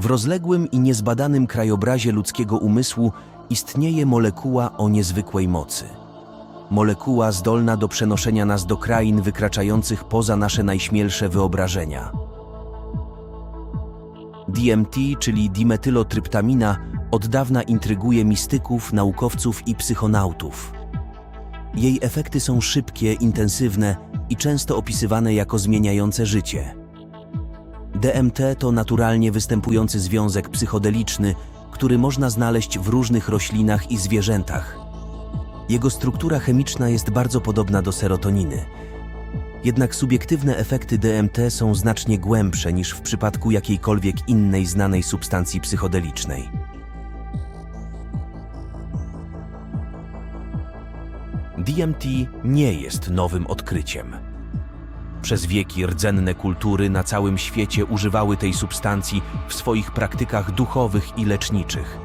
W rozległym i niezbadanym krajobrazie ludzkiego umysłu istnieje molekuła o niezwykłej mocy. Molekuła zdolna do przenoszenia nas do krain wykraczających poza nasze najśmielsze wyobrażenia. DMT, czyli dimetylotryptamina, od dawna intryguje mistyków, naukowców i psychonautów. Jej efekty są szybkie, intensywne i często opisywane jako zmieniające życie. DMT to naturalnie występujący związek psychodeliczny, który można znaleźć w różnych roślinach i zwierzętach. Jego struktura chemiczna jest bardzo podobna do serotoniny. Jednak subiektywne efekty DMT są znacznie głębsze niż w przypadku jakiejkolwiek innej znanej substancji psychodelicznej. DMT nie jest nowym odkryciem. Przez wieki rdzenne kultury na całym świecie używały tej substancji w swoich praktykach duchowych i leczniczych.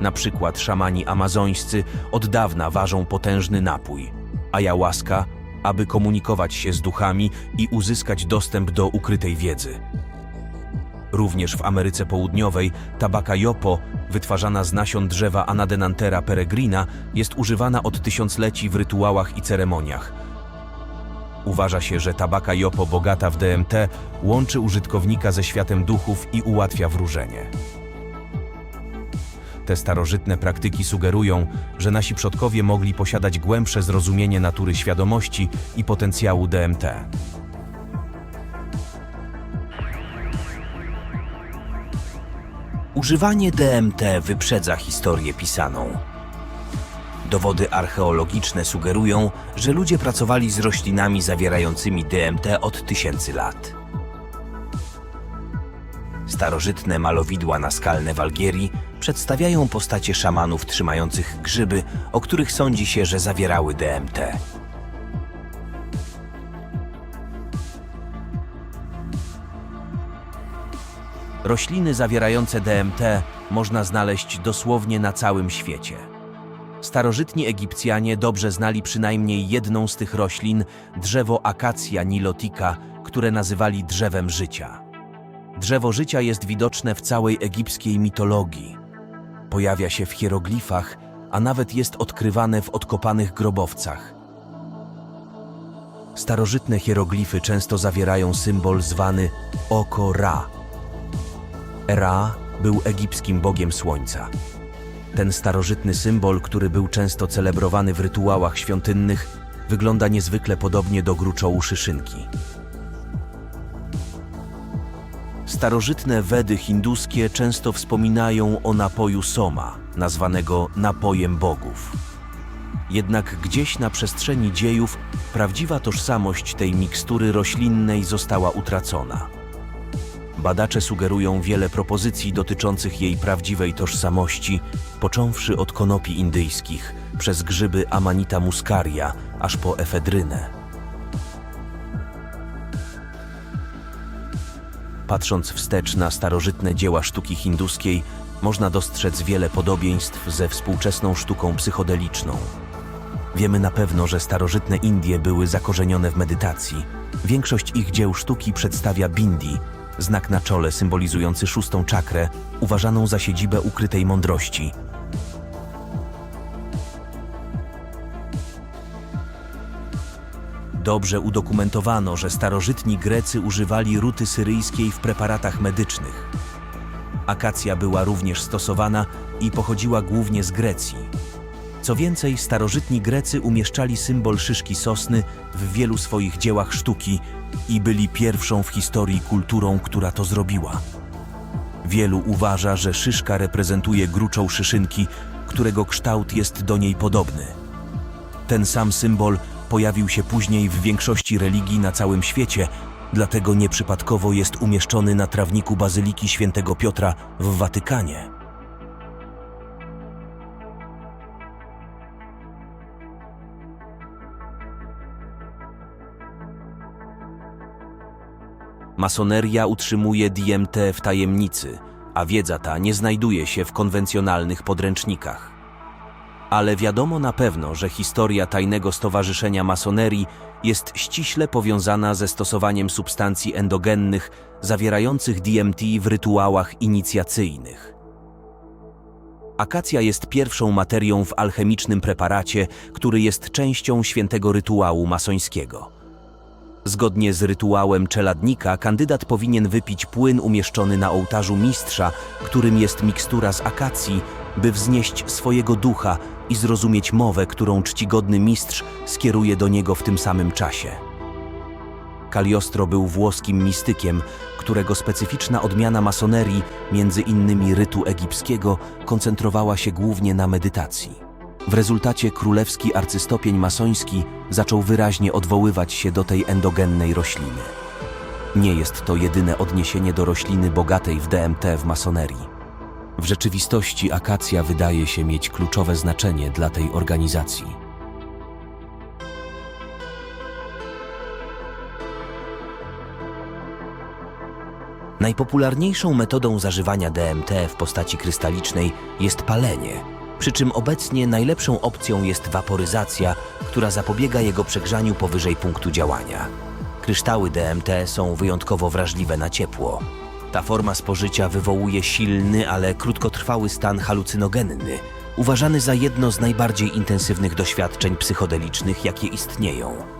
Na przykład szamani amazońscy od dawna ważą potężny napój ayahuasca, aby komunikować się z duchami i uzyskać dostęp do ukrytej wiedzy. Również w Ameryce Południowej tabaka jopo, wytwarzana z nasion drzewa Anadenantera peregrina, jest używana od tysiącleci w rytuałach i ceremoniach. Uważa się, że tabaka jopo bogata w DMT łączy użytkownika ze światem duchów i ułatwia wróżenie. Te starożytne praktyki sugerują, że nasi przodkowie mogli posiadać głębsze zrozumienie natury świadomości i potencjału DMT. Używanie DMT wyprzedza historię pisaną. Dowody archeologiczne sugerują, że ludzie pracowali z roślinami zawierającymi DMT od tysięcy lat. Starożytne malowidła naskalne w Algierii przedstawiają postacie szamanów trzymających grzyby, o których sądzi się, że zawierały DMT. Rośliny zawierające DMT można znaleźć dosłownie na całym świecie. Starożytni Egipcjanie dobrze znali przynajmniej jedną z tych roślin, drzewo akacja nilotika, które nazywali drzewem życia. Drzewo życia jest widoczne w całej egipskiej mitologii. Pojawia się w hieroglifach, a nawet jest odkrywane w odkopanych grobowcach. Starożytne hieroglify często zawierają symbol zwany oko Ra. Ra był egipskim bogiem słońca. Ten starożytny symbol, który był często celebrowany w rytuałach świątynnych, wygląda niezwykle podobnie do gruczołu szyszynki. Starożytne Wedy hinduskie często wspominają o napoju soma, nazwanego napojem bogów. Jednak gdzieś na przestrzeni dziejów prawdziwa tożsamość tej mikstury roślinnej została utracona. Badacze sugerują wiele propozycji dotyczących jej prawdziwej tożsamości, począwszy od konopi indyjskich, przez grzyby Amanita muscaria, aż po efedrynę. Patrząc wstecz na starożytne dzieła sztuki hinduskiej, można dostrzec wiele podobieństw ze współczesną sztuką psychodeliczną. Wiemy na pewno, że starożytne Indie były zakorzenione w medytacji. Większość ich dzieł sztuki przedstawia bindi, znak na czole symbolizujący szóstą czakrę, uważaną za siedzibę ukrytej mądrości. Dobrze udokumentowano, że starożytni Grecy używali ruty syryjskiej w preparatach medycznych. Akacja była również stosowana i pochodziła głównie z Grecji. Co więcej, starożytni Grecy umieszczali symbol szyszki sosny w wielu swoich dziełach sztuki i byli pierwszą w historii kulturą, która to zrobiła. Wielu uważa, że szyszka reprezentuje gruczoł szyszynki, którego kształt jest do niej podobny. Ten sam symbol pojawił się później w większości religii na całym świecie, dlatego nieprzypadkowo jest umieszczony na trawniku Bazyliki Świętego Piotra w Watykanie. Masoneria utrzymuje DMT w tajemnicy, a wiedza ta nie znajduje się w konwencjonalnych podręcznikach. Ale wiadomo na pewno, że historia tajnego stowarzyszenia masonerii jest ściśle powiązana ze stosowaniem substancji endogennych zawierających DMT w rytuałach inicjacyjnych. Akacja jest pierwszą materią w alchemicznym preparacie, który jest częścią świętego rytuału masońskiego. Zgodnie z rytuałem czeladnika, kandydat powinien wypić płyn umieszczony na ołtarzu mistrza, którym jest mikstura z akacji, by wznieść swojego ducha i zrozumieć mowę, którą czcigodny mistrz skieruje do niego w tym samym czasie. Kaliostro był włoskim mistykiem, którego specyficzna odmiana masonerii, między innymi rytu egipskiego, koncentrowała się głównie na medytacji. W rezultacie królewski arcystopień masoński zaczął wyraźnie odwoływać się do tej endogennej rośliny. Nie jest to jedyne odniesienie do rośliny bogatej w DMT w masonerii. W rzeczywistości akacja wydaje się mieć kluczowe znaczenie dla tej organizacji. Najpopularniejszą metodą zażywania DMT w postaci krystalicznej jest palenie, przy czym obecnie najlepszą opcją jest waporyzacja, która zapobiega jego przegrzaniu powyżej punktu działania. Kryształy DMT są wyjątkowo wrażliwe na ciepło. Ta forma spożycia wywołuje silny, ale krótkotrwały stan halucynogenny, uważany za jedno z najbardziej intensywnych doświadczeń psychodelicznych, jakie istnieją.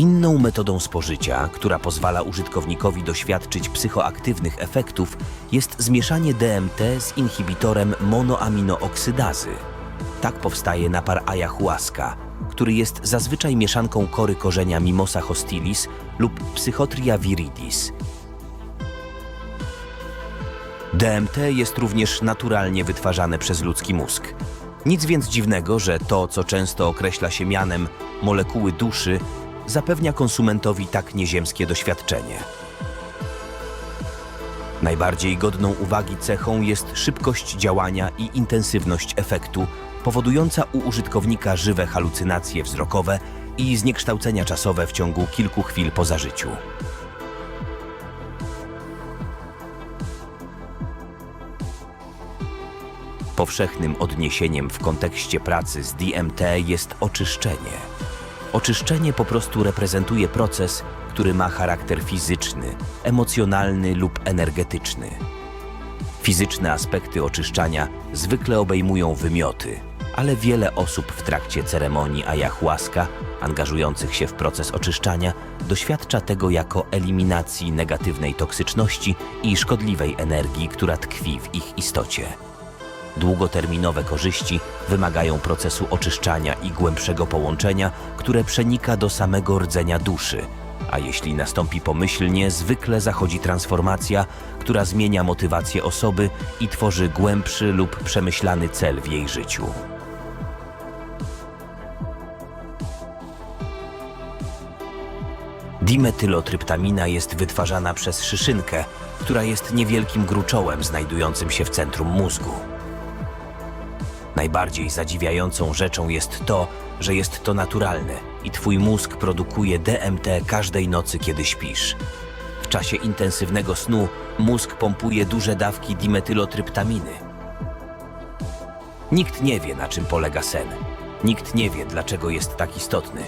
Inną metodą spożycia, która pozwala użytkownikowi doświadczyć psychoaktywnych efektów, jest zmieszanie DMT z inhibitorem monoaminooksydazy. Tak powstaje napar ayahuasca, który jest zazwyczaj mieszanką kory korzenia Mimosa hostilis lub Psychotria viridis. DMT jest również naturalnie wytwarzane przez ludzki mózg. Nic więc dziwnego, że to, co często określa się mianem molekuły duszy, zapewnia konsumentowi tak nieziemskie doświadczenie. Najbardziej godną uwagi cechą jest szybkość działania i intensywność efektu, powodująca u użytkownika żywe halucynacje wzrokowe i zniekształcenia czasowe w ciągu kilku chwil po zażyciu. Powszechnym odniesieniem w kontekście pracy z DMT jest oczyszczenie. Oczyszczenie po prostu reprezentuje proces, który ma charakter fizyczny, emocjonalny lub energetyczny. Fizyczne aspekty oczyszczania zwykle obejmują wymioty, ale wiele osób w trakcie ceremonii ayahuasca, angażujących się w proces oczyszczania, doświadcza tego jako eliminacji negatywnej toksyczności i szkodliwej energii, która tkwi w ich istocie. Długoterminowe korzyści wymagają procesu oczyszczania i głębszego połączenia, które przenika do samego rdzenia duszy. A jeśli nastąpi pomyślnie, zwykle zachodzi transformacja, która zmienia motywację osoby i tworzy głębszy lub przemyślany cel w jej życiu. Dimetylotryptamina jest wytwarzana przez szyszynkę, która jest niewielkim gruczołem znajdującym się w centrum mózgu. Najbardziej zadziwiającą rzeczą jest to, że jest to naturalne i twój mózg produkuje DMT każdej nocy, kiedy śpisz. W czasie intensywnego snu mózg pompuje duże dawki dimetylotryptaminy. Nikt nie wie, na czym polega sen. Nikt nie wie, dlaczego jest tak istotny.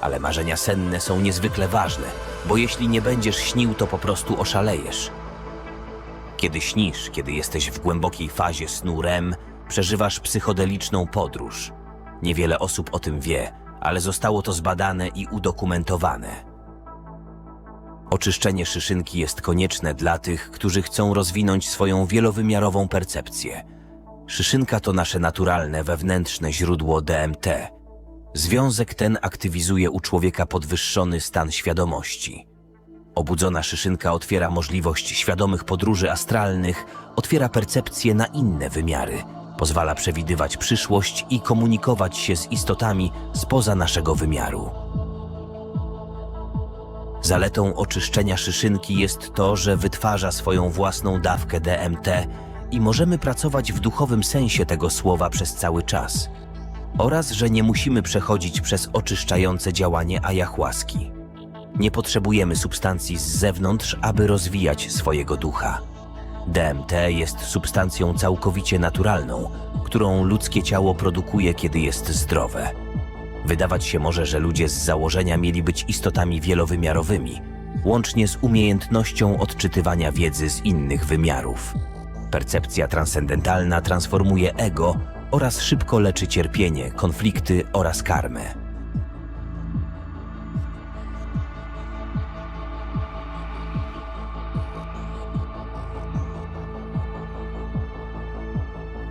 Ale marzenia senne są niezwykle ważne, bo jeśli nie będziesz śnił, to po prostu oszalejesz. Kiedy śnisz, kiedy jesteś w głębokiej fazie snu REM, przeżywasz psychodeliczną podróż. Niewiele osób o tym wie, ale zostało to zbadane i udokumentowane. Oczyszczenie szyszynki jest konieczne dla tych, którzy chcą rozwinąć swoją wielowymiarową percepcję. Szyszynka to nasze naturalne, wewnętrzne źródło DMT. Związek ten aktywizuje u człowieka podwyższony stan świadomości. Obudzona szyszynka otwiera możliwość świadomych podróży astralnych, otwiera percepcję na inne wymiary, pozwala przewidywać przyszłość i komunikować się z istotami spoza naszego wymiaru. Zaletą oczyszczenia szyszynki jest to, że wytwarza swoją własną dawkę DMT i możemy pracować w duchowym sensie tego słowa przez cały czas. Oraz, że nie musimy przechodzić przez oczyszczające działanie ayahuaski. Nie potrzebujemy substancji z zewnątrz, aby rozwijać swojego ducha. DMT jest substancją całkowicie naturalną, którą ludzkie ciało produkuje, kiedy jest zdrowe. Wydawać się może, że ludzie z założenia mieli być istotami wielowymiarowymi, łącznie z umiejętnością odczytywania wiedzy z innych wymiarów. Percepcja transcendentalna transformuje ego oraz szybko leczy cierpienie, konflikty oraz karmę.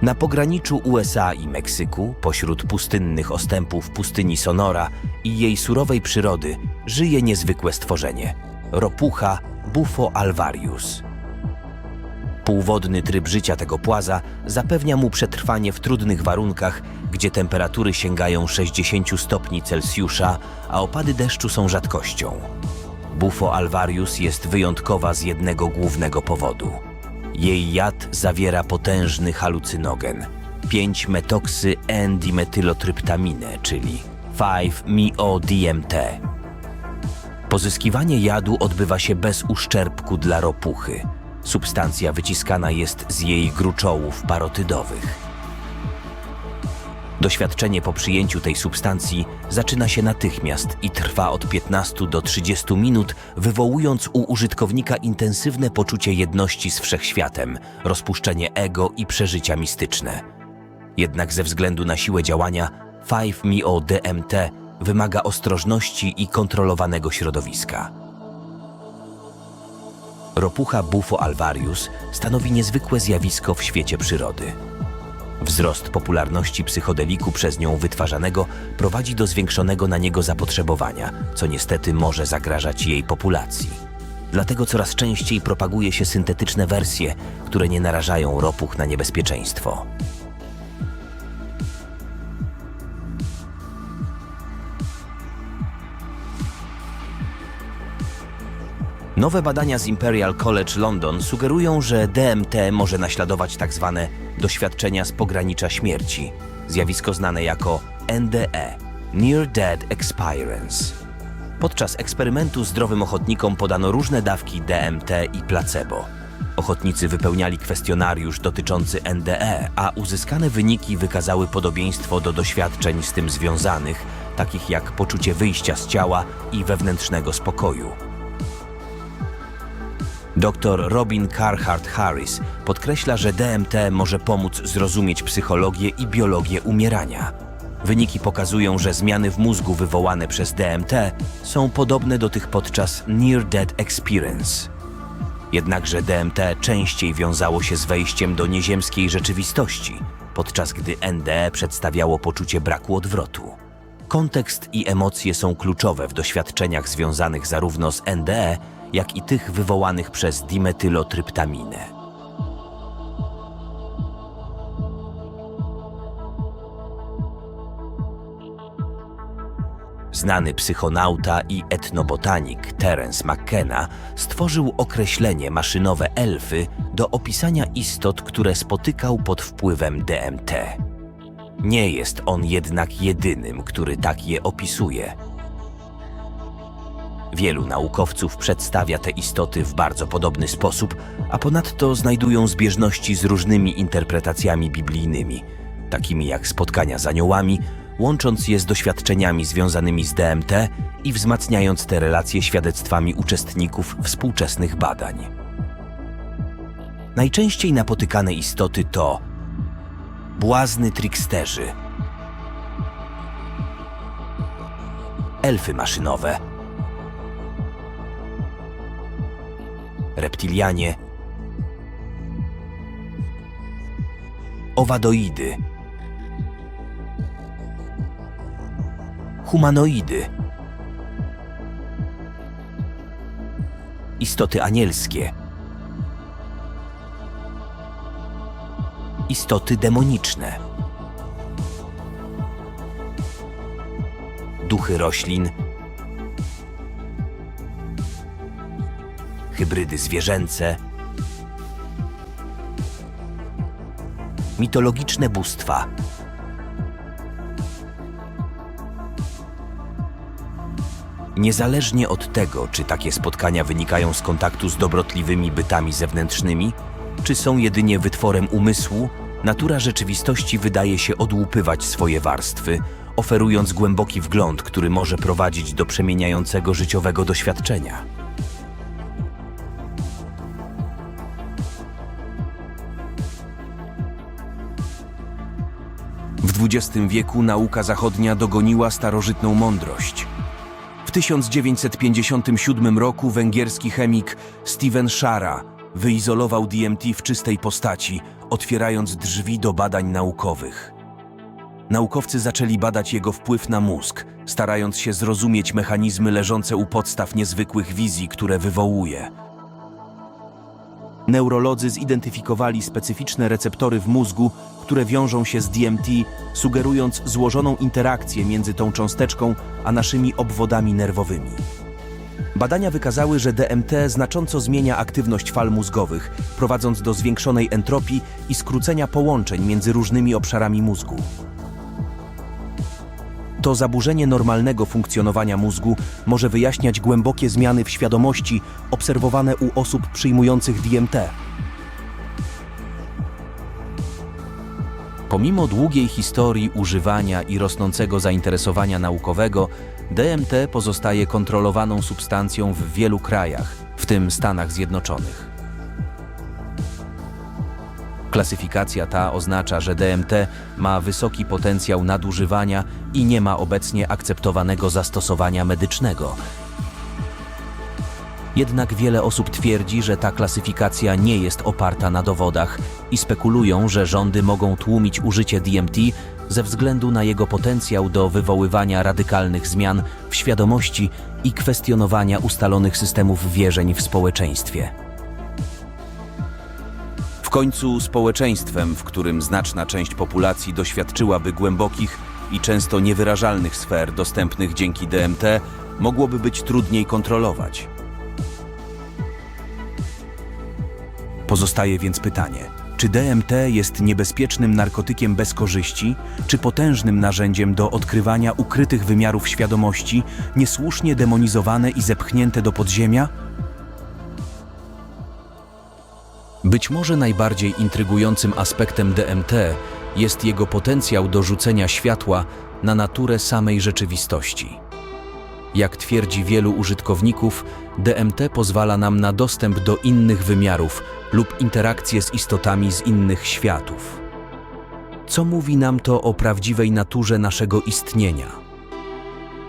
Na pograniczu USA i Meksyku, pośród pustynnych ostępów pustyni Sonora i jej surowej przyrody, żyje niezwykłe stworzenie ropucha Bufo alvarius. Półwodny tryb życia tego płaza zapewnia mu przetrwanie w trudnych warunkach, gdzie temperatury sięgają 60 stopni Celsjusza, a opady deszczu są rzadkością. Bufo alvarius jest wyjątkowa z jednego głównego powodu. Jej jad zawiera potężny halucynogen 5-metoksy N-dimetylotryptaminę, czyli 5-MeO-DMT. Pozyskiwanie jadu odbywa się bez uszczerbku dla ropuchy. Substancja wyciskana jest z jej gruczołów parotydowych. Doświadczenie po przyjęciu tej substancji zaczyna się natychmiast i trwa od 15 do 30 minut, wywołując u użytkownika intensywne poczucie jedności z wszechświatem, rozpuszczenie ego i przeżycia mistyczne. Jednak ze względu na siłę działania 5-MeO-DMT wymaga ostrożności i kontrolowanego środowiska. Ropucha Bufo alvarius stanowi niezwykłe zjawisko w świecie przyrody. Wzrost popularności psychodeliku przez nią wytwarzanego prowadzi do zwiększonego na niego zapotrzebowania, co niestety może zagrażać jej populacji. Dlatego coraz częściej propaguje się syntetyczne wersje, które nie narażają ropuch na niebezpieczeństwo. Nowe badania z Imperial College London sugerują, że DMT może naśladować tak zwane doświadczenia z pogranicza śmierci, zjawisko znane jako NDE Near Dead Experience. Podczas eksperymentu zdrowym ochotnikom podano różne dawki DMT i placebo. Ochotnicy wypełniali kwestionariusz dotyczący NDE, a uzyskane wyniki wykazały podobieństwo do doświadczeń z tym związanych, takich jak poczucie wyjścia z ciała i wewnętrznego spokoju. Dr Robin Carhart Harris podkreśla, że DMT może pomóc zrozumieć psychologię i biologię umierania. Wyniki pokazują, że zmiany w mózgu wywołane przez DMT są podobne do tych podczas Near Death Experience. Jednakże DMT częściej wiązało się z wejściem do nieziemskiej rzeczywistości, podczas gdy NDE przedstawiało poczucie braku odwrotu. Kontekst i emocje są kluczowe w doświadczeniach związanych zarówno z NDE, jak i tych wywołanych przez dimetylotryptaminę. Znany psychonauta i etnobotanik Terence McKenna stworzył określenie maszynowe elfy do opisania istot, które spotykał pod wpływem DMT. Nie jest on jednak jedynym, który tak je opisuje. Wielu naukowców przedstawia te istoty w bardzo podobny sposób, a ponadto znajdują zbieżności z różnymi interpretacjami biblijnymi, takimi jak spotkania z aniołami, łącząc je z doświadczeniami związanymi z DMT i wzmacniając te relacje świadectwami uczestników współczesnych badań. Najczęściej napotykane istoty to błazny tricksterzy, elfy maszynowe, reptilianie, owadoidy, humanoidy, istoty anielskie, istoty demoniczne, duchy roślin, hybrydy zwierzęce, mitologiczne bóstwa. Niezależnie od tego, czy takie spotkania wynikają z kontaktu z dobrotliwymi bytami zewnętrznymi, czy są jedynie wytworem umysłu, natura rzeczywistości wydaje się odłupywać swoje warstwy, oferując głęboki wgląd, który może prowadzić do przemieniającego życiowego doświadczenia. W XX wieku nauka zachodnia dogoniła starożytną mądrość. W 1957 roku węgierski chemik Steven Shara wyizolował DMT w czystej postaci, otwierając drzwi do badań naukowych. Naukowcy zaczęli badać jego wpływ na mózg, starając się zrozumieć mechanizmy leżące u podstaw niezwykłych wizji, które wywołuje. Neurolodzy zidentyfikowali specyficzne receptory w mózgu, które wiążą się z DMT, sugerując złożoną interakcję między tą cząsteczką a naszymi obwodami nerwowymi. Badania wykazały, że DMT znacząco zmienia aktywność fal mózgowych, prowadząc do zwiększonej entropii i skrócenia połączeń między różnymi obszarami mózgu. To zaburzenie normalnego funkcjonowania mózgu może wyjaśniać głębokie zmiany w świadomości obserwowane u osób przyjmujących DMT. Pomimo długiej historii używania i rosnącego zainteresowania naukowego, DMT pozostaje kontrolowaną substancją w wielu krajach, w tym Stanach Zjednoczonych. Klasyfikacja ta oznacza, że DMT ma wysoki potencjał nadużywania i nie ma obecnie akceptowanego zastosowania medycznego. Jednak wiele osób twierdzi, że ta klasyfikacja nie jest oparta na dowodach i spekulują, że rządy mogą tłumić użycie DMT ze względu na jego potencjał do wywoływania radykalnych zmian w świadomości i kwestionowania ustalonych systemów wierzeń w społeczeństwie. Końcu społeczeństwem, w którym znaczna część populacji doświadczyłaby głębokich i często niewyrażalnych sfer dostępnych dzięki DMT, mogłoby być trudniej kontrolować. Pozostaje więc pytanie, czy DMT jest niebezpiecznym narkotykiem bez korzyści, czy potężnym narzędziem do odkrywania ukrytych wymiarów świadomości, niesłusznie demonizowane i zepchnięte do podziemia? Być może najbardziej intrygującym aspektem DMT jest jego potencjał do rzucenia światła na naturę samej rzeczywistości. Jak twierdzi wielu użytkowników, DMT pozwala nam na dostęp do innych wymiarów lub interakcje z istotami z innych światów. Co mówi nam to o prawdziwej naturze naszego istnienia?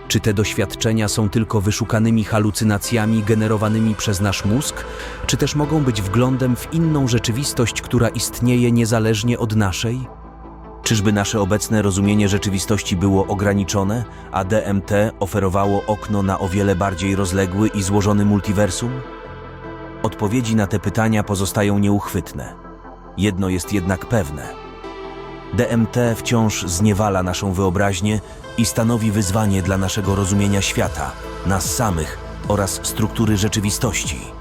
Czy te doświadczenia są tylko wyszukanymi halucynacjami generowanymi przez nasz mózg, czy też mogą być wglądem w inną rzeczywistość, która istnieje niezależnie od naszej? Czyżby nasze obecne rozumienie rzeczywistości było ograniczone, a DMT oferowało okno na o wiele bardziej rozległy i złożony multiversum? Odpowiedzi na te pytania pozostają nieuchwytne. Jedno jest jednak pewne. DMT wciąż zniewala naszą wyobraźnię i stanowi wyzwanie dla naszego rozumienia świata, nas samych oraz struktury rzeczywistości.